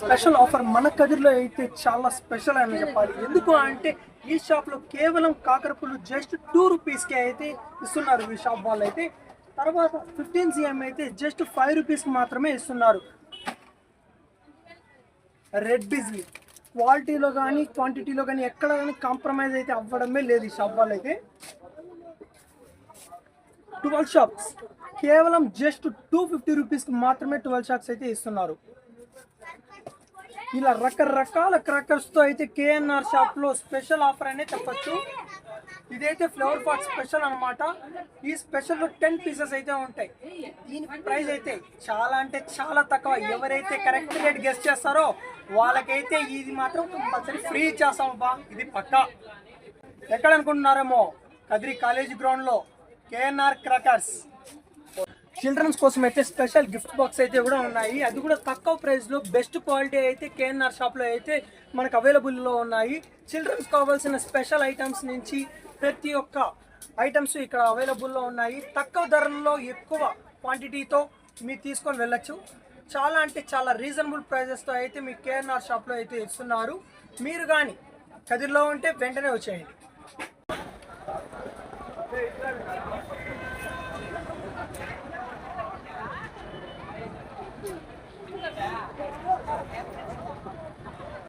Special offer మన కదిరిలో అయితే చాలా స్పెషల్ అని చెప్పాలి. ఎందుకు అంటే ఈ షాప్లో కేవలం కాకరపులు జస్ట్ టూ రూపీస్కి అయితే ఇస్తున్నారు ఈ షాప్ వాళ్ళు అయితే తర్వాత ఫిఫ్టీన్ సిఎం అయితే జస్ట్ ఫైవ్ రూపీస్ మాత్రమే ఇస్తున్నారు. రెడ్ బిజీ క్వాలిటీలో కానీ క్వాంటిటీలో కానీ ఎక్కడ కానీ కాంప్రమైజ్ అయితే అవ్వడమే లేదు ఈ షాప్ వాళ్ళు అయితే ట్వెల్వ్ షాప్స్ కేవలం జస్ట్ టూ ఫిఫ్టీ రూపీస్కి మాత్రమే ట్వెల్వ్ షాప్స్ అయితే ఇస్తున్నారు. ఇలా రకరకాల క్రాకర్స్తో అయితే కేఎన్ఆర్ షాప్లో స్పెషల్ ఆఫర్ అనే చెప్పొచ్చు. ఇదైతే ఫ్లవర్ పాట్ స్పెషల్ అన్నమాట. ఈ స్పెషల్లో టెన్ పీసెస్ అయితే ఉంటాయి. దీని ప్రైస్ అయితే చాలా అంటే చాలా తక్కువ. ఎవరైతే కరెక్ట్ రేట్ గెస్ట్ చేస్తారో వాళ్ళకైతే ఇది మాత్రం కంపల్సరీ ఫ్రీ ఇచ్చేస్తాం బా ఇది పక్కా. ఎక్కడ అనుకుంటున్నారేమో కదిరి కాలేజ్ గ్రౌండ్లో కేఎన్ఆర్ క్రాకర్స్ చిల్డ్రన్స్ కోసం అయితే స్పెషల్ గిఫ్ట్ బాక్స్ అయితే కూడా ఉన్నాయి. అది కూడా తక్కువ ప్రైస్లో బెస్ట్ క్వాలిటీ అయితే కేఎన్ఆర్ షాప్లో అయితే మనకు అవైలబుల్లో ఉన్నాయి. చిల్డ్రన్స్ కావాల్సిన స్పెషల్ ఐటమ్స్ నుంచి ప్రతి ఒక్క ఐటమ్స్ ఇక్కడ అవైలబుల్లో ఉన్నాయి. తక్కువ ధరల్లో ఎక్కువ క్వాంటిటీతో మీరు తీసుకొని వెళ్ళొచ్చు. చాలా అంటే చాలా రీజనబుల్ ప్రైజెస్తో అయితే మీ కేఎన్ఆర్ షాప్లో అయితే ఇస్తున్నారు. మీరు కానీ కదిరిలో ఉంటే వెంటనే వచ్చేయండి.